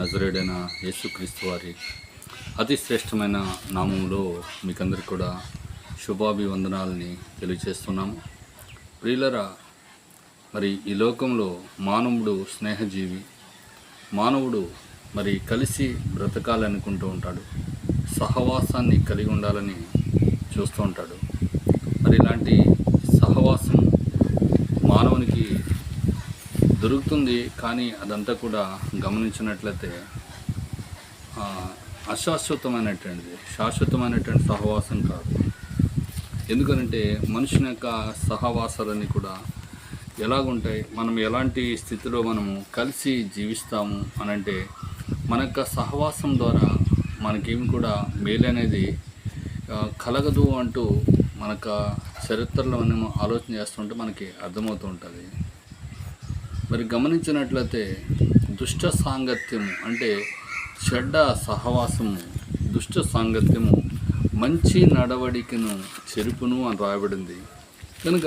నజరేడైన యేసుక్రీస్తు వారి అతి శ్రేష్టమైన నామంలో మీకందరికి కూడా శుభాభివందనాలని తెలియజేస్తున్నాము. ప్రియులరా మరి ఈ లోకంలో మానవుడు స్నేహజీవి మానవుడు మరి కలిసి బ్రతకాలనుకుంటూ ఉంటాడు సహవాసాన్ని కలిగి ఉండాలని చూస్తూ ఉంటాడు. మరి ఇలాంటి సహవాసం మానవునికి దొరుకుతుంది కానీ అదంతా కూడా గమనించినట్లయితే అశాశ్వతమైనటువంటిది. శాశ్వతమైనటువంటి సహవాసం కాదు. ఎందుకనంటే మనుషుని యొక్క సహవాసాలన్నీ కూడా ఎలాగుంటాయి? మనం ఎలాంటి స్థితిలో మనము కలిసి జీవిస్తాము అని అంటే మన యొక్క సహవాసం ద్వారా మనకేమి కూడా మేలు అనేది కలగదు అంటూ మనక చరిత్రలో మనం ఆలోచన చేస్తుంటే మనకి అర్థమవుతూ ఉంటుంది. మరి గమనించినట్లయితే దుష్ట సాంగత్యము అంటే చెడ్డ సహవాసము దుష్ట సాంగత్యము మంచి నడవడికను చెరుపును అని రాయబడింది. కనుక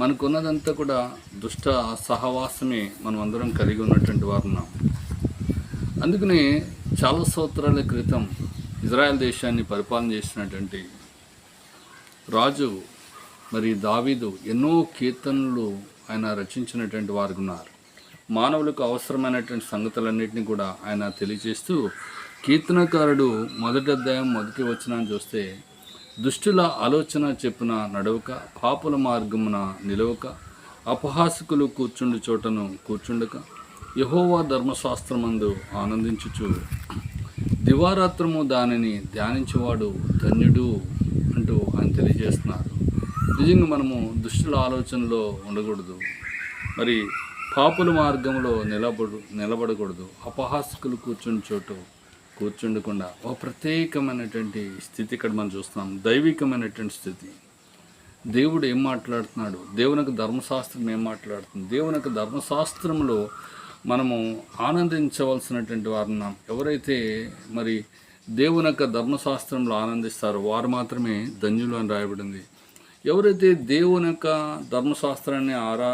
మనకున్నదంతా కూడా దుష్ట సహవాసమే మనం అందరం కలిగి ఉన్నటువంటి వారు ఉన్నాం. అందుకనే చాలా సంవత్సరాల క్రితం ఇజ్రాయెల్ దేశాన్ని పరిపాలన చేసినటువంటి రాజు మరి దావీదు ఎన్నో కీర్తనలు ఆయన రచించినటువంటి వారు ఉన్నారు. మానవులకు అవసరమైనటువంటి సంగతులన్నింటినీ కూడా ఆయన తెలియజేస్తూ కీర్తనకారుడు మొదటి అధ్యాయం మొదటి వచనాన్ని చూస్తే దుష్టుల ఆలోచన చెప్పున నడవక పాపుల మార్గమున నిలవక అపహాసకులు కూర్చుండు చోటను కూర్చుండక యహోవా ధర్మశాస్త్రమందు ఆనందించుచు దివారాత్రము దానిని ధ్యానించేవాడు ధన్యుడు అంటూ ఆయన తెలియజేస్తున్నారు. నిజంగా మనము దుష్టుల ఆలోచనలో ఉండకూడదు. మరి పాపుల మార్గంలో నిలబడు నిలబడకూడదు. అపహాసకులు కూర్చుని చోటు కూర్చుండకుండా. ఒక ప్రత్యేకమైనటువంటి స్థితి ఇక్కడ మనం చూస్తున్నాం. దైవికమైనటువంటి స్థితి. దేవుడు ఏం మాట్లాడుతున్నాడు? దేవునికి ధర్మశాస్త్రం ఏం మాట్లాడుతుంది? దేవునికి ధర్మశాస్త్రంలో మనము ఆనందించవలసినటువంటి వారున్నాం ఎవరైతే మరి దేవుని యొక్క ధర్మశాస్త్రంలో ఆనందిస్తారో వారు మాత్రమే ధన్యులు అని రాయబడింది. ఎవరైతే దేవుని యొక్క ధర్మశాస్త్రాన్ని ఆరా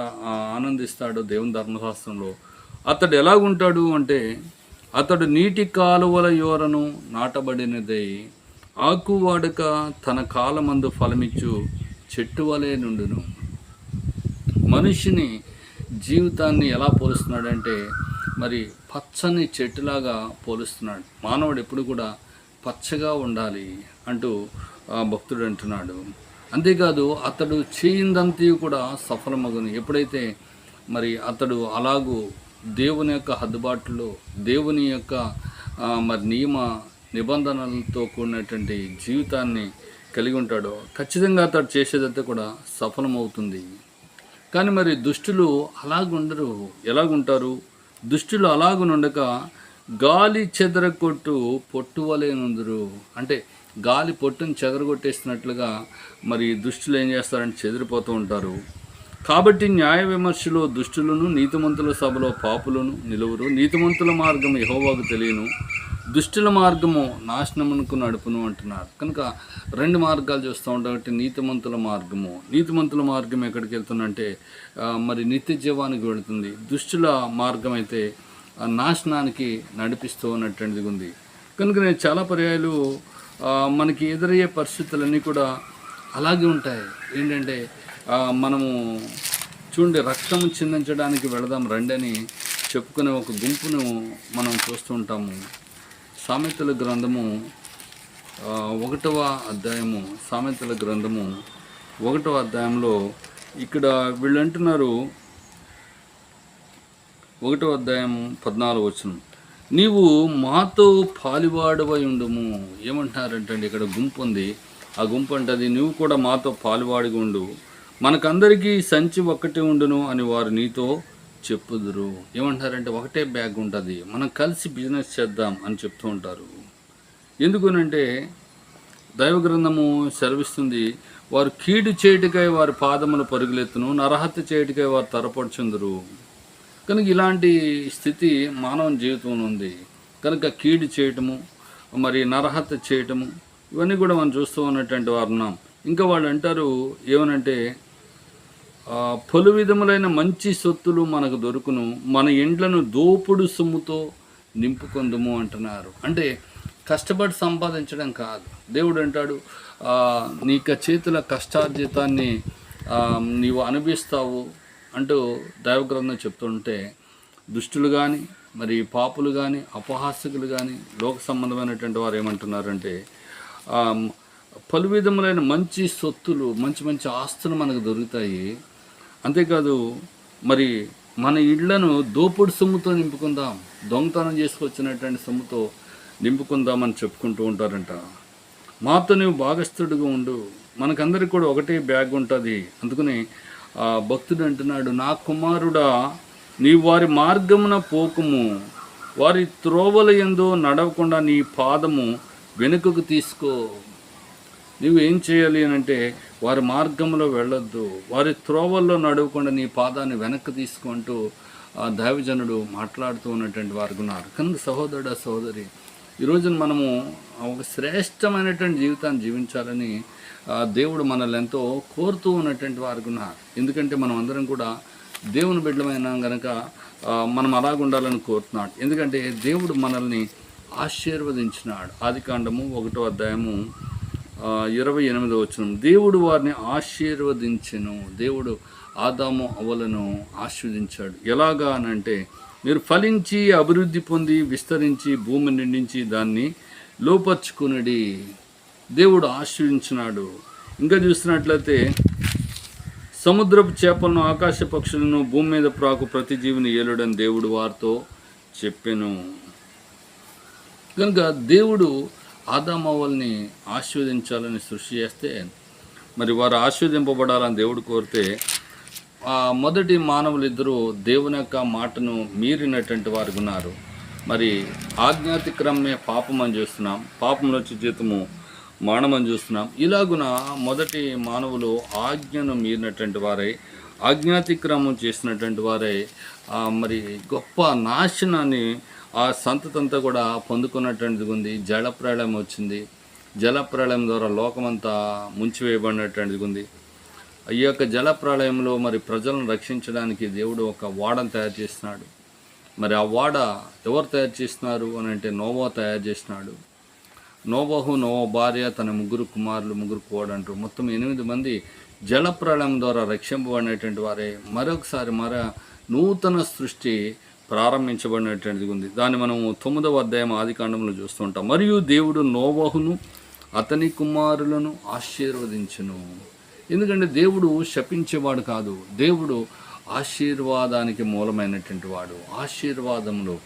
ఆనందిస్తాడో దేవుని ధర్మశాస్త్రంలో అతడు ఎలాగుంటాడు అంటే అతడు నీటి కాలువల యోరను నాటబడినదై ఆకు వాడక తన కాలమందు ఫలమిచ్చు చెట్టు వలె నుండును. మనిషిని జీవితాన్ని ఎలా పోలుస్తున్నాడంటే మరి పచ్చని చెట్టులాగా పోలుస్తున్నాడు. మానవుడు ఎప్పుడు కూడా పచ్చగా ఉండాలి అంటూ భక్తుడు అంటున్నాడు. అంతేకాదు అతడు చేయిందంతయు కూడా సఫలమగును. ఎప్పుడైతే మరి అతడు అలాగూ దేవుని యొక్క హద్దుబాటులో దేవుని యొక్క మరి నియమ నిబంధనలతో కూడినటువంటి జీవితాన్ని కలిగి ఉంటాడో ఖచ్చితంగా అతడు చేసేదంతా కూడా సఫలమవుతుంది. కానీ మరి దుష్టులు అలాగుండరు. ఎలాగుంటారు? దుష్టులు అలాగునుండక గాలి చెదరకొట్టు పొట్టు అంటే గాలి పొట్టును చెదరగొట్టేస్తున్నట్లుగా మరి దుష్టులు ఏం చేస్తారంటే చెదిరిపోతూ ఉంటారు. కాబట్టి న్యాయ విమర్శలో దుష్టులను నీతిమంతుల సభలో పాపులను నిలువురు. నీతిమంతుల మార్గం యహోవాకు తెలియను. దుష్టుల మార్గము నాశనమునకు నడుపును అంటున్నారు. కనుక రెండు మార్గాలు చూస్తూ ఉంటాం కాబట్టి నీతిమంతుల మార్గము. నీతిమంతుల మార్గం ఎక్కడికి వెళ్తుందంటే మరి నిత్య జీవానికి వెళుతుంది. దుష్టుల మార్గం అయితే నాశనానికి నడిపిస్తూ ఉన్నటువంటిది ఉంది. కనుక నేను చాలా పర్యాయాలు మనకి ఎదురయ్యే పరిస్థితులన్నీ కూడా అలాగే ఉంటాయి. ఏంటంటే మనము చూడండి రక్తం చిందించడానికి వెళదాం రండి అని చెప్పుకునే ఒక గుంపును మనం చూస్తూ ఉంటాము. సామెతల గ్రంథము ఒకటవ అధ్యాయము సామెతల గ్రంథము ఒకటవ అధ్యాయంలో ఇక్కడ వీళ్ళు అంటున్నారు ఒకటో అధ్యాయం పద్నాలుగు వచ్చినాం నీవు మాతో పాలివాడవై ఉండుము. ఏమంటున్నారంటే ఇక్కడ గుంపు ఉంది. ఆ గుంపు అంటది నువ్వు కూడా మాతో పాలివాడిగా ఉండు. మనకందరికీ సంచి ఒక్కటే ఉండును అని వారు నీతో చెప్పుదురు. ఏమంటారంటే ఒకటే బ్యాగ్ ఉంటుంది. మనం కలిసి బిజినెస్ చేద్దాం అని చెప్తూ ఉంటారు. ఎందుకనంటే దైవగ్రంథము సెలవిస్తుంది వారు కీడు చేయుటకై వారి పాదములు పరుగులెత్తును నరహత్య చేయుటకై వారు తరపడుచుందరు. కనుక ఇలాంటి స్థితి మానవ జీవితంలో ఉంది. కనుక కీడు చేయటము మరి నరహత్య చేయటము ఇవన్నీ కూడా మనం చూస్తూ ఉన్నటువంటి వారు ఉన్నాం. ఇంకా వాళ్ళు అంటారు ఏమనంటే పలు విధములైన మంచి సొత్తులు మనకు దొరుకును మన ఇండ్లను దోపుడు సొమ్ముతో నింపుకొందుము అంటున్నారు. అంటే కష్టపడి సంపాదించడం కాదు. దేవుడు అంటాడు నీ యొక్క చేతుల కష్టార్జితాన్ని నీవు అనుభవిస్తావు అంటూ దైవగ్రంథం చెప్తుంటే దుష్టులు కానీ మరి పాపులు కానీ అపహాసకులు కానీ లోక సంబంధమైనటువంటి వారు ఏమంటున్నారంటే పలు విధములైన మంచి సొత్తులు మంచి మంచి ఆస్తులు మనకు దొరుకుతాయి. అంతేకాదు మరి మన ఇళ్ళను దోపుడు సొమ్ముతో నింపుకుందాం దొంగతనం చేసుకొచ్చినటువంటి సొమ్ముతో నింపుకుందామని చెప్పుకుంటూ ఉంటారంట. మాతో నువ్వు భాగస్థుడిగా ఉండు మనకందరికి కూడా ఒకటే బ్యాగ్ ఉంటుంది. అందుకని భక్తుడు అంటున్నాడు నా కుమారుడా నీ వారి మార్గమున పోకము. వారి త్రోవల ఎందు నడవకుండా నీ పాదము వెనుకకు తీసుకో. నువ్వేం ఏం చేయాలి అని అంటే వారి మార్గంలో వెళ్ళొద్దు. వారి త్రోవల్లో నడవకుండా నీ పాదాన్ని వెనక్కి తీసుకుంటూ ఆ దైవజనుడు మాట్లాడుతూ ఉన్నటువంటి వారు ఉన్నారు. కనుక సహోదరుడు సహోదరి ఈరోజు మనము ఒక శ్రేష్టమైనటువంటి జీవితాన్ని జీవించాలని దేవుడు మనల్ని ఎంతో కోరుతూ ఉన్నటువంటి వారు ఉన్నారు ఎందుకంటే మనం అందరం కూడా దేవుని బిడ్డమైన గనక మనం అలాగుండాలని కోరుతున్నాడు. ఎందుకంటే దేవుడు మనల్ని ఆశీర్వదించినాడు. ఆది కాండము ఒకటో అధ్యాయము ఇరవై ఎనిమిదో వచ్చిన దేవుడు వారిని ఆశీర్వదించెను. దేవుడు ఆదాము అవలను ఆశీర్వదించాడు. ఎలాగా అని అంటే మీరు ఫలించి అభివృద్ధి పొంది విస్తరించి భూమి నిండించి దాన్ని లోపరుచుకునడి. దేవుడు ఆశ్రయించినాడు. ఇంకా చూసినట్లయితే సముద్రపు చేపలను ఆకాశ పక్షులను భూమి మీద ప్రాకు ప్రతి జీవిని ఏలుడని దేవుడు వారితో చెప్పాను. కనుక దేవుడు ఆదామవ్వల్ని ఆశీర్వదించాలని సృష్టి చేస్తే మరి వారు ఆశీర్వదింపబడాలని దేవుడు కోరితే ఆ మొదటి మానవులు ఇద్దరు దేవుని యొక్క మాటను మీరినటువంటి వారు ఉన్నారు. మరి ఆజ్ఞాతిక్రమే పాపం అని చూస్తున్నాం. పాపంలో వచ్చే జీతము మానమని చూస్తున్నాం. ఇలాగున మొదటి మానవులు ఆజ్ఞను మీరినటువంటి వారై ఆజ్ఞాతిక్రమం చేసినటువంటి వారై మరి గొప్ప నాశనాన్ని ఆ సంతతంతా కూడా పొందుకున్నటువంటిది ఉంది. జలప్రళయం వచ్చింది. జలప్రళయం ద్వారా లోకమంతా ముంచివేయబడినటువంటిది ఉంది. ఈ యొక్క జలప్రళయంలో మరి ప్రజలను రక్షించడానికి దేవుడు ఒక వాడను తయారు చేస్తున్నాడు. మరి ఆ వాడ ఎవరు తయారు చేస్తున్నారు అని అంటే నోవా తయారు చేసినాడు నోవహు నోవా భార్య తన ముగ్గురు కుమారులు ముగ్గురు కోడంటారు మొత్తం ఎనిమిది మంది జలప్రళయం ద్వారా రక్షింపబడినటువంటి వారే. మరొకసారి మర నూతన సృష్టి ప్రారంభించబడినటువంటిది ఉంది. దాన్ని మనం తొమ్మిదవ అధ్యాయం ఆది కాండంలో చూస్తుంటాం. మరియు దేవుడు నోవహును అతని కుమారులను ఆశీర్వదించును. ఎందుకంటే దేవుడు శపించేవాడు కాదు. దేవుడు ఆశీర్వాదానికి మూలమైనటువంటి వాడు. ఆశీర్వాదంలో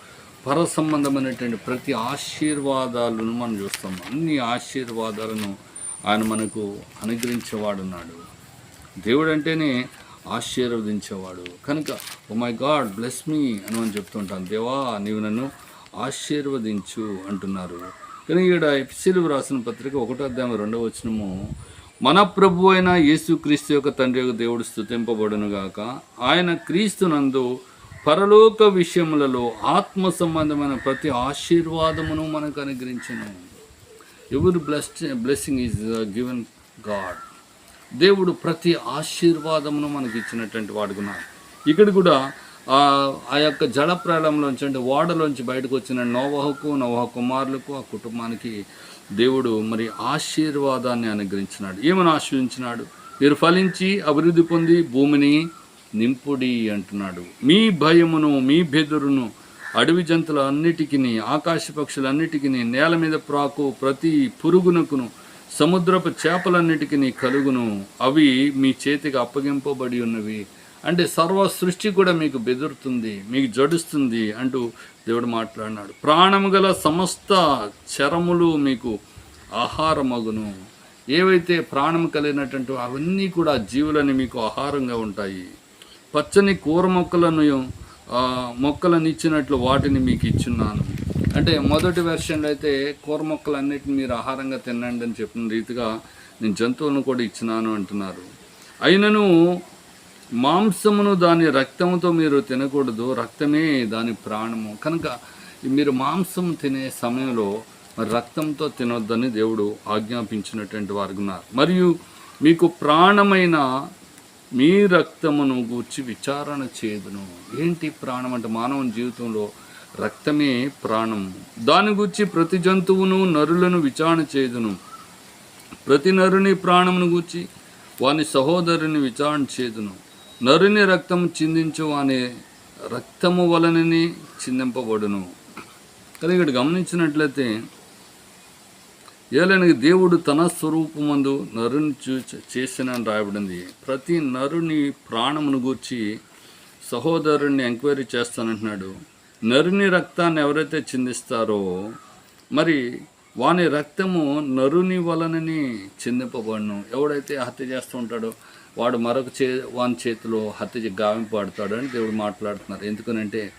పర సంబంధమైనటువంటి ప్రతి ఆశీర్వాదాలను మనం చూస్తాం. అన్ని ఆశీర్వాదాలను ఆయన మనకు అనుగ్రహించేవాడున్నాడు. దేవుడు అంటేనే ఆశీర్వదించేవాడు. కనుక oh my God bless me అని మనం చెప్తుంటాం. దేవా నీవు నన్ను ఆశీర్వదించు అంటున్నారు. కానీ ఈడ ఎపిసిలు రాసిన పత్రిక ఒకటో అధ్యాయం రెండవ వచనము మన ప్రభు అయిన యేసుక్రీస్తు యొక్క తండ్రి యొక్క దేవుడు స్థుతింపబడునుగాక ఆయన క్రీస్తునందు పరలోక విషయములలో ఆత్మ సంబంధమైన ప్రతి ఆశీర్వాదమును మనకు అనుగ్రహించను. ఎవరు bless blessing is given God దేవుడు ప్రతి ఆశీర్వాదమును మనకి ఇచ్చినటువంటి వాడుకున్నాడు ఇక్కడ కూడా ఆ యొక్క జలప్రాయంలోంచి అంటే ఓడలోంచి బయటకు వచ్చిన నోవహకు నోవహ కుమారులకు ఆ కుటుంబానికి దేవుడు మరి ఆశీర్వాదాన్ని అనుగ్రహించినాడు. ఏమని ఆశ్రయించినాడు మీరు ఫలించి అభివృద్ధి పొంది భూమిని నింపుడి అంటున్నాడు. మీ భయమును మీ బెదురును అడవి జంతువులన్నిటికీ ఆకాశ పక్షులన్నిటికీ నేల మీద ప్రాకు ప్రతి పురుగునకును సముద్రపు చేపలన్నిటికీ కలుగును. అవి మీ చేతికి అప్పగింపబడి ఉన్నవి. అంటే సర్వ సృష్టి కూడా మీకు బెదురుతుంది మీకు జడుస్తుంది అంటూ దేవుడు మాట్లాడినాడు. ప్రాణము గల సమస్త చరములు మీకు ఆహారమగును. ఏవైతే ప్రాణం కలిగినటువంటి అవన్నీ కూడా జీవులని మీకు ఆహారంగా ఉంటాయి. పచ్చని కూర మొక్కలను మొక్కలను ఇచ్చినట్లు వాటిని మీకు ఇచ్చున్నాను. అంటే మొదటి వెర్షన్లో అయితే కూర మొక్కలన్నిటిని మీరు ఆహారంగా తినండి అని చెప్పిన రీతిగా నేను జంతువులను కూడా ఇచ్చినాను అంటున్నారు. అయినను మాంసమును దాని రక్తముతో మీరు తినకూడదు. రక్తమే దాని ప్రాణము. కనుక మీరు మాంసం తినే సమయంలో మరి రక్తంతో తినొద్దని దేవుడు ఆజ్ఞాపించినటువంటి వారు ఉన్నారు. మరియు మీకు ప్రాణమైన మీ రక్తమును గూర్చి విచారణ చేదును. ఏంటి ప్రాణం అంటే మానవ జీవితంలో రక్తమే ప్రాణం. దాని గురించి ప్రతి జంతువును నరులను విచారణ చేయదును ప్రతి నరుని ప్రాణమును గూర్చి వాని సహోదరుని విచారణ చేదును. నరుని రక్తం చిందించు వాని రక్తము వలనని చిందింపబడును. కానీ ఇక్కడ గమనించినట్లయితే ఏలనకి దేవుడు తన స్వరూపమందు నరుని చూ చేసిన రాయబడింది. ప్రతి నరుని ప్రాణమును గూర్చి సహోదరుణ్ణి ఎంక్వైరీ చేస్తానంటున్నాడు. నరుని రక్తాన్ని ఎవరైతే చిందిస్తారో మరి వాని రక్తము నరుని వలనని చిందింపబడను. ఎవడైతే హత్య చేస్తూ ఉంటాడో వాడు మరొక చే వాని చేతిలో హత్య గావింపబడతాడు అని దేవుడు మాట్లాడుతున్నారు. ఎందుకనంటే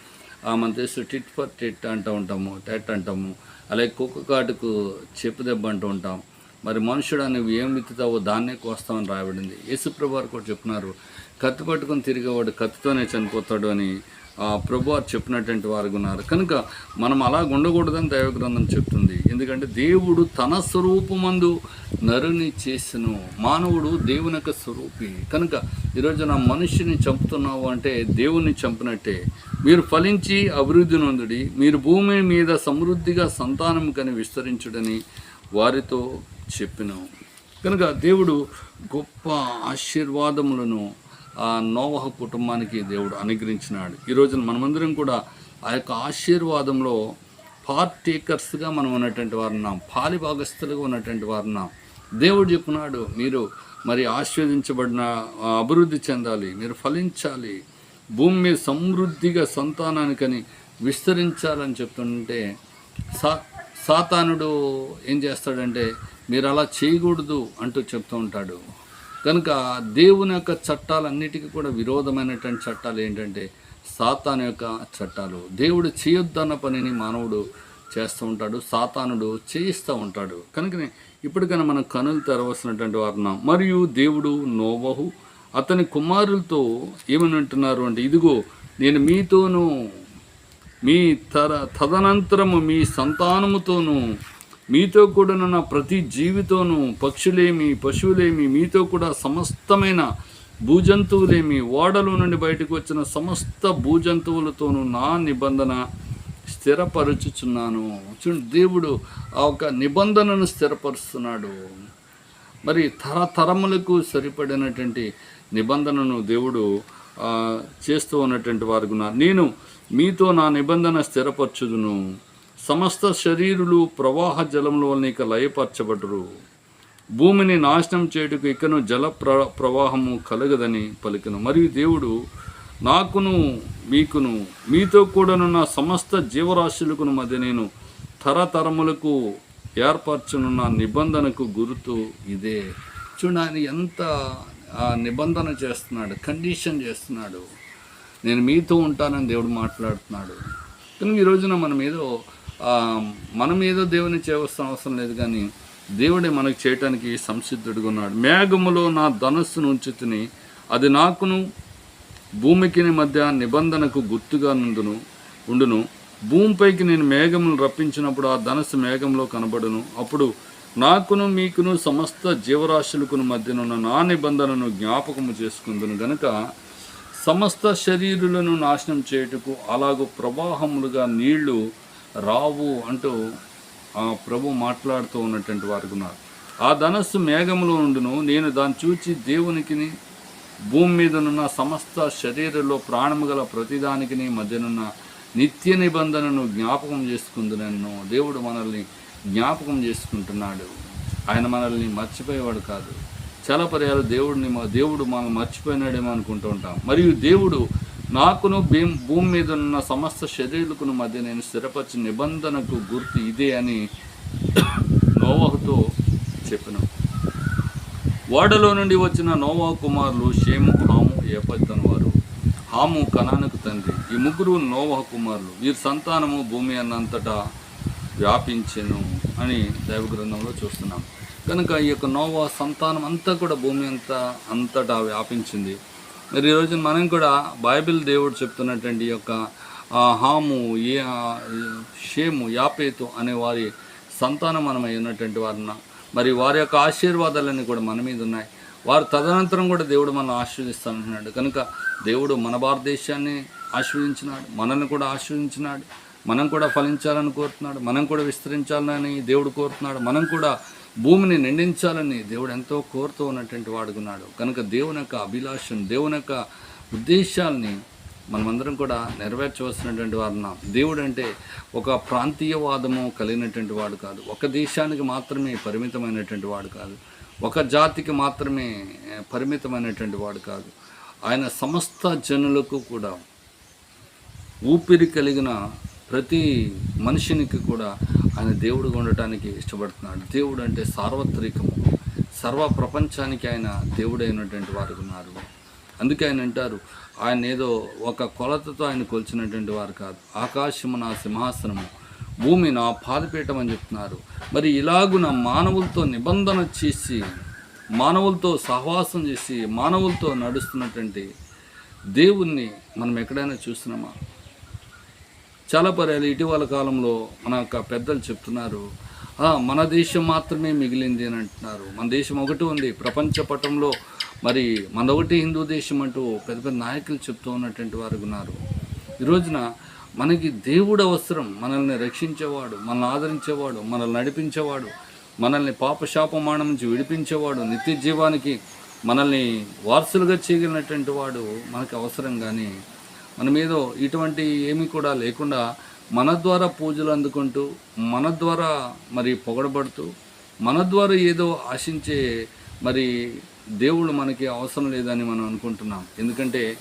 ఆ మన దేశం టిట్ ఫర్ టిట్ అంటూ ఉంటాము టెట్ అంటాము. అలాగే కుక్క కాటుకు చెప్పు దెబ్బ అంటూ ఉంటాం. మరి మనుషుడు నువ్వు ఏం విత్తుతావో దాన్నే కోస్తామని రాబడింది యేసుప్రభు వారు కూడా చెప్తున్నారు కత్తి పట్టుకొని తిరిగేవాడు కత్తితోనే చనిపోతాడు అని ఆ ప్రభు వారు చెప్పినటువంటి వారు ఉన్నారు. కనుక మనం అలా ఉండకూడదని దైవగ్రంథం చెప్తుంది. ఎందుకంటే దేవుడు తన స్వరూపమందు నరుని చేసిన. మానవుడు దేవుని యొక్క స్వరూపి. కనుక ఈరోజు నా మనిషిని చంపుతున్నావు అంటే దేవుణ్ణి చంపినట్టే. మీరు ఫలించి అభివృద్ధి నొందుడి. మీరు భూమి మీద సమృద్ధిగా సంతానం కని విస్తరించుడని వారితో చెప్పినాం కనుక దేవుడు గొప్ప ఆశీర్వాదములను ఆ నోవహ కుటుంబానికి దేవుడు అనుగ్రహించినాడు. ఈరోజు మనమందరం కూడా ఆ యొక్క ఆశీర్వాదంలో పార్టేకర్స్గా మనం ఉన్నటువంటి వారున్నాం పాలి భాగస్థులుగా ఉన్నటువంటి వారున్నాం దేవుడు చెప్పినాడు మీరు మరి ఆశీర్వదించబడిన అభివృద్ధి చెందాలి మీరు ఫలించాలి. భూమి మీద సమృద్ధిగా సంతానానికని విస్తరించాలని చెప్తుంటే సా సాతానుడు ఏం చేస్తాడంటే మీరు అలా చేయకూడదు అంటూ చెప్తూ ఉంటాడు. కనుక దేవుని యొక్క చట్టాలన్నిటికీ కూడా విరోధమైనటువంటి చట్టాలు ఏంటంటే సాతాను యొక్క చట్టాలు. దేవుడు చేయొద్దన్న పనిని మానవుడు చేస్తూ ఉంటాడు సాతానుడు చేయిస్తూ ఉంటాడు. కనుకనే ఇప్పటికైనా మనం కనులు తెరవలసినటువంటి వారున్నాం మరియు దేవుడు నోవహు అతని కుమారులతో ఏమని అంటున్నారు అంటే ఇదిగో నేను మీతోనూ మీ తర తదనంతరము మీ సంతానముతోనూ మీతో కూడా నా ప్రతి జీవితోనూ పక్షులేమి పశువులేమి మీతో కూడా సమస్తమైన భూజంతువులేమి ఓడలో నుండి బయటకు వచ్చిన సమస్త భూజంతువులతోనూ నా నిబంధన స్థిరపరచుచున్నాను. చూడండి దేవుడు ఆ ఒక నిబంధనను స్థిరపరుస్తున్నాడు. మరి తరతరములకు సరిపడినటువంటి నిబంధనను దేవుడు చేస్తూ ఉన్నటువంటి వారు ఉన్నారు నేను మీతో నా నిబంధన స్థిరపరచుదును. సమస్త శరీరులు ప్రవాహ జలంలో ఇక లయపరచబడరు. భూమిని నాశనం చేయుటకు ఇకను జల ప్ర ప్రవాహము కలగదని పలికను. మరియు దేవుడు నాకును మీకును మీతో కూడానున్న సమస్త జీవరాశులకు మధ్య నేను తరతరములకు ఏర్పరచనున్న నిబంధనకు గుర్తు ఇదే. చూడండి ఎంత నిబంధన చేస్తున్నాడు కండిషన్ చేస్తున్నాడు. నేను మీతో ఉంటానని దేవుడు మాట్లాడుతున్నాడు. కానీ ఈ రోజున మనం ఏదో ఆ, మనం ఏదో దేవుని చేయవలసిన అవసరం లేదు కానీ దేవుడే మనకు చేయటానికి సంసిద్ధుడిగా ఉన్నాడు. మేఘములో నా ధనస్సును ఉంచుతుని అది నాకును భూమికి మధ్య నిబంధనకు గుర్తుగా నుండును ఉండును. భూమిపైకి నేను మేఘములు రప్పించినప్పుడు ఆ ధనస్సు మేఘంలో కనబడును. అప్పుడు నాకును మీకును సమస్త జీవరాశులకును మధ్యనున్న నా నిబంధనను జ్ఞాపకము చేసుకుందును గనుక సమస్త శరీరులను నాశనం చేయుటకు అలాగూ ప్రవాహములుగా నీళ్ళు రావు అంటూ ఆ ప్రభు మాట్లాడుతూ ఉన్నటువంటి వారు ఉన్నారు. ఆ ధనస్సు మేఘములో ఉండును నేను దాన్ని చూచి దేవునికిని భూమి మీదనున్న సమస్త శరీరంలో ప్రాణము గల ప్రతిదానికి మధ్యనున్న నిత్య నిబంధనను జ్ఞాపకం చేసుకుందునను. దేవుడు మనల్ని జ్ఞాపకం చేసుకుంటున్నాడు. ఆయన మనల్ని మర్చిపోయేవాడు కాదు. చాలా పర్యాలు దేవుడిని మా దేవుడు మనం మర్చిపోయినాడేమో అనుకుంటూ ఉంటాం. మరియు దేవుడు నాకును భీం భూమి మీద ఉన్న సమస్త శరీరుకును మధ్య నేను స్థిరపరిచిన నిబంధనకు గుర్తు ఇదే అని నోవహుతో చెప్పిన. ఓడలో నుండి వచ్చిన నోవా కుమారులు షేము హాము ఏపత్తను వారు. హాము కణానికి తండ్రి. ఈ ముగ్గురు నోవహ కుమారులు. వీరి సంతానము భూమి అన్నంతటా వ్యాపించెను అని దైవగ్రంథంలో చూస్తున్నాం. కనుక ఈ యొక్క నోవా సంతానం అంతా కూడా భూమి అంతా అంతటా వ్యాపించింది. మరి ఈరోజు మనం కూడా బైబిల్ దేవుడు చెప్తున్నటువంటి యొక్క హాము ఏ షేము యాపేతు అనే వారి సంతానం మనమై ఉన్నటువంటి వారిన. మరి వారి యొక్క ఆశీర్వాదాలన్నీ కూడా మన మీద ఉన్నాయి. వారు తదనంతరం కూడా దేవుడు మనం ఆశీర్దిస్తానంటున్నాడు కనుక దేవుడు మన భారతదేశాన్ని ఆశీర్వదించినాడు మనల్ని కూడా ఆశీర్వదించినాడు. మనం కూడా ఫలించాలని కోరుతున్నాడు మనం కూడా విస్తరించాలని దేవుడు కోరుతున్నాడు మనం కూడా భూమిని నిండించాలని దేవుడు ఎంతో కోరుతూ ఉన్నటువంటి వాడుకున్నాడు కనుక దేవుని యొక్క అభిలాషను దేవుని యొక్క ఉద్దేశాలని మనమందరం కూడా నెరవేర్చవలసినటువంటి వారున్నాం దేవుడు అంటే ఒక ప్రాంతీయవాదము కలిగినటువంటి వాడు కాదు. ఒక దేశానికి మాత్రమే పరిమితమైనటువంటి వాడు కాదు. ఒక జాతికి మాత్రమే పరిమితమైనటువంటి వాడు కాదు. ఆయన సమస్త జనులకు కూడా ఊపిరి కలిగిన ప్రతి మనిషినికి కూడా ఆయన దేవుడుగా ఉండటానికి ఇష్టపడుతున్నాడు. దేవుడు అంటే సార్వత్రికము. సర్వ ప్రపంచానికి ఆయన దేవుడైనటువంటి వారు ఉన్నారు. అందుకే ఆయన అంటారు ఆయన ఏదో ఒక కొలతతో ఆయన కొలిచినటువంటి వారు కాదు. ఆకాశము నా సింహాసనము భూమి నా పాదపీఠం అని చెప్తున్నారు. మరి ఇలాగున మానవులతో నిబంధన చేసి మానవులతో సహవాసం చేసి మానవులతో నడుస్తున్నటువంటి దేవుణ్ణి మనం ఎక్కడైనా చూస్తున్నామా? చాలా పర్యాలు ఇటీవల కాలంలో మన యొక్క పెద్దలు చెప్తున్నారు మన దేశం మాత్రమే మిగిలింది అని అంటున్నారు. మన దేశం ఒకటి ఉంది ప్రపంచ పటంలో మరి మనదొకటి హిందూ దేశం అంటూ పెద్ద పెద్ద నాయకులు చెప్తూ ఉన్నటువంటి వారు ఉన్నారు. ఈరోజున మనకి దేవుడు అవసరం మనల్ని రక్షించేవాడు మనల్ని ఆదరించేవాడు మనల్ని నడిపించేవాడు మనల్ని పాపశాపమానం నుంచి విడిపించేవాడు నిత్య జీవానికి మనల్ని వారసులుగా చేయగలిగినటువంటి వాడు మనకు అవసరం. కానీ మన మీద ఇటువంటి ఏమీ కూడా లేకుండా మన ద్వారా పూజలు అందుకుంటూ మన ద్వారా మరి పొగడబడుతూ మన ద్వారా ఏదో ఆశించే మరి దేవుడు మనకి అవసరం లేదని మనం అనుకుంటున్నాం. ఎందుకంటే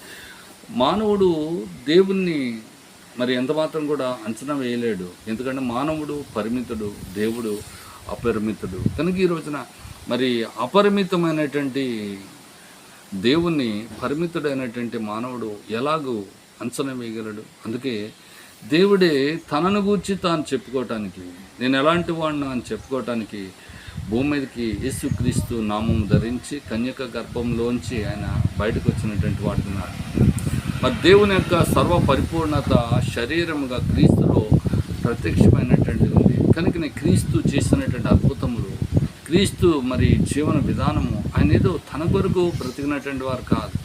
మానవుడు దేవుణ్ణి మరి ఎంత మాత్రం కూడా అంచనా వేయలేడు. ఎందుకంటే మానవుడు పరిమితుడు దేవుడు అపరిమితుడు. కనుక ఈ రోజున మరి అపరిమితమైనటువంటి దేవుణ్ణి పరిమితుడైనటువంటి మానవుడు ఎలాగూ అంచనా వేయగలడు అందుకే దేవుడే తనను గూర్చి తాను చెప్పుకోవటానికి నేను ఎలాంటి వాడిని అని చెప్పుకోవటానికి భూమి మీదకి యేసుక్రీస్తు నామం ధరించి కన్యక గర్భంలోంచి ఆయన బయటకు వచ్చినటువంటి వాడుతున్నాడు మరి దేవుని యొక్క సర్వ పరిపూర్ణత శరీరముగా క్రీస్తులో ప్రత్యక్షమైనటువంటి ఉంది. కనుక క్రీస్తు చేసినటువంటి అద్భుతములు క్రీస్తు మరి జీవన విధానము ఆయన ఏదో తన కొరకు బ్రతికినటువంటి వారు కాదు.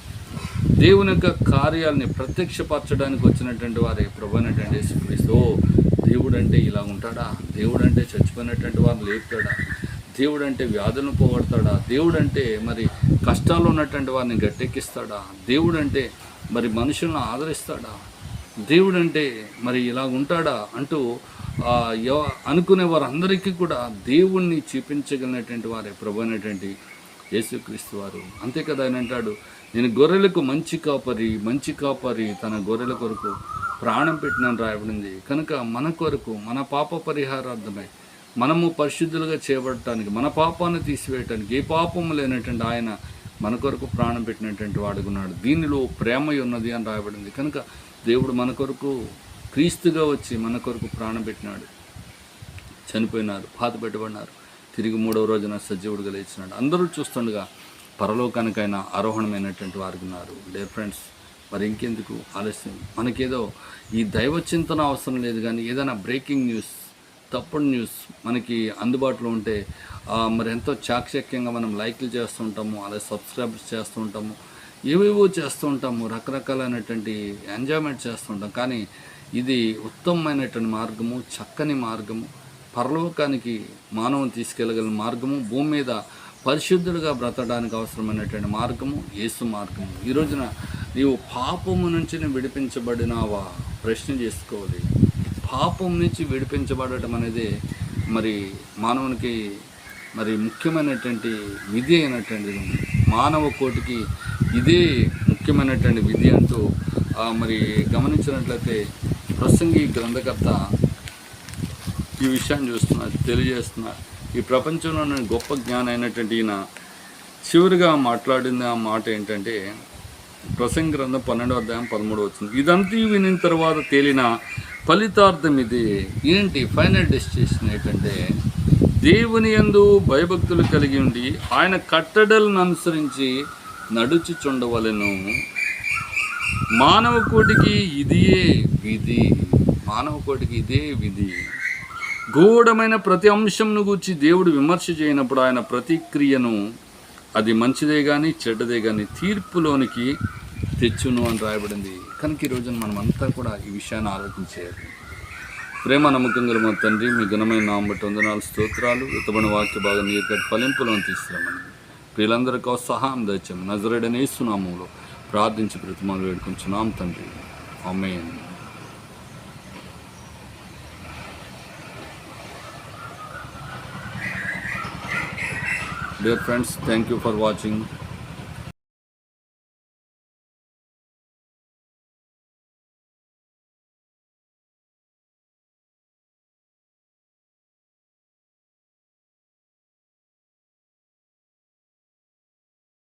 దేవుని యొక్క కార్యాలని ప్రత్యక్షపరచడానికి వచ్చినటువంటి వారే ప్రభునటువంటి యేసుక్రీస్తు. ఓ దేవుడు అంటే ఇలా ఉంటాడా? దేవుడు అంటే చచ్చిపోయినటువంటి వారు లేపుతాడా? దేవుడు అంటే వ్యాధులను పోగొడతాడా? దేవుడు అంటే మరి కష్టాల్లో ఉన్నటువంటి వారిని గట్టెక్కిస్తాడా? దేవుడు అంటే మరి మనుషులను ఆదరిస్తాడా? దేవుడు అంటే మరి ఇలా ఉంటాడా అంటూ అనుకునే వారందరికీ కూడా దేవుణ్ణి చూపించగలిగినటువంటి వారే ప్రభు అనేటువంటి యేసుక్రీస్తు వారు. అంతే కదా ఆయన అంటాడు. నేను గొర్రెలకు మంచి కాపరి మంచి కాపరి తన గొర్రెల కొరకు ప్రాణం పెట్టినని రాయబడింది. కనుక మన కొరకు మన పాప పరిహారార్థమై మనము పరిశుద్ధులుగా చేయబడటానికి మన పాపాన్ని తీసివేయటానికి ఏ పాపము లేనటువంటి ఆయన మన కొరకు ప్రాణం పెట్టినటువంటి వాడుకున్నాడు దీనిలో ప్రేమ ఉన్నది అని రాయబడింది. కనుక దేవుడు మన కొరకు క్రీస్తుగా వచ్చి మన కొరకు ప్రాణం పెట్టినాడు. చనిపోయినారు పాత పెట్టబడినారు. తిరిగి మూడవ రోజున సజీవుడుగా లేచినాడు. అందరూ చూస్తుండగా పరలోకానికైనా ఆరోహణమైనటువంటి వారు ఉన్నారు. డేర్ ఫ్రెండ్స్ మరి ఇంకెందుకు ఆలస్యం? మనకేదో ఈ దైవ చింతన అవసరం లేదు కానీ ఏదైనా బ్రేకింగ్ న్యూస్ తప్పుడు న్యూస్ మనకి అందుబాటులో ఉంటే మరి ఎంతో చాకచక్యంగా మనం లైక్లు చేస్తూ ఉంటాము అలాగే సబ్స్క్రైబ్ చేస్తూ ఉంటాము ఏవేవో చేస్తూ ఉంటాము రకరకాలైనటువంటి ఎంజాయ్మెంట్ చేస్తూ ఉంటాం. కానీ ఇది ఉత్తమమైనటువంటి మార్గము చక్కని మార్గము పరలోకానికి మానవుని తీసుకెళ్ళగల మార్గము భూమి మీద పరిశుద్ధులుగా బ్రతకడానికి అవసరమైనటువంటి మార్గము యేసు మార్గము. ఈ రోజున నీవు పాపము నుంచి విడిపించబడినావా? ప్రశ్న చేసుకోవాలి. పాపం నుంచి విడిపించబడటం అనేది మరి మానవునికి మరి ముఖ్యమైనటువంటి విధి అయినటువంటిది. మానవ కోటికి ఇదే ముఖ్యమైనటువంటి విధి అంటూ మరి గమనించినట్లయితే ప్రసంగి గ్రంథకర్త ఈ విషయాన్ని చూస్తున్నారు తెలియజేస్తున్నారు ఈ ప్రపంచంలోని గొప్ప జ్ఞానం అయినటువంటి ఈయన. చివరిగా మాట్లాడిన ఆ మాట ఏంటంటే ప్రసంగ గ్రంథం పన్నెండో అధ్యాయం పదమూడు వచ్చింది ఇదంతా వినిన తర్వాత తేలిన ఫలితార్థం ఇది. ఏంటి? ఫైనల్ డెస్టినేషన్ ఏంటంటే దేవుని యందు భయభక్తులు కలిగి ఉండి ఆయన కట్టడలను అనుసరించి నడుచుచుండవలెను మానవ కోటికి ఇదియే విధి. మానవ కోటికి ఇదే విధి. గూఢమైన ప్రతి అంశంను గూర్చి దేవుడు విమర్శ చేయనప్పుడు ఆయన ప్రతిక్రియను అది మంచిదే కానీ చెడ్డదే కానీ తీర్పులోనికి తెచ్చును అని రాయబడింది. కనుక ఈ రోజున మనం అంతా కూడా ఈ విషయాన్ని ఆలోచించేయాలి ప్రేమ నమ్మకం గల మా తండ్రి మీ ఘనమైన నాంబట్టి వందనాలు స్తోత్రాలు. ఇతబడిన వాక్య భాగం నీరు ఫలింపులను తీసుకురామని వీళ్ళందరికీ సహాయం దచ్చాము నజరడనేస్తున్నాములో ప్రార్థించి ప్రతిమలు వేడుకుంటున్నాం తండ్రి. అమ్మేయండి Dear friends, thank you for watching.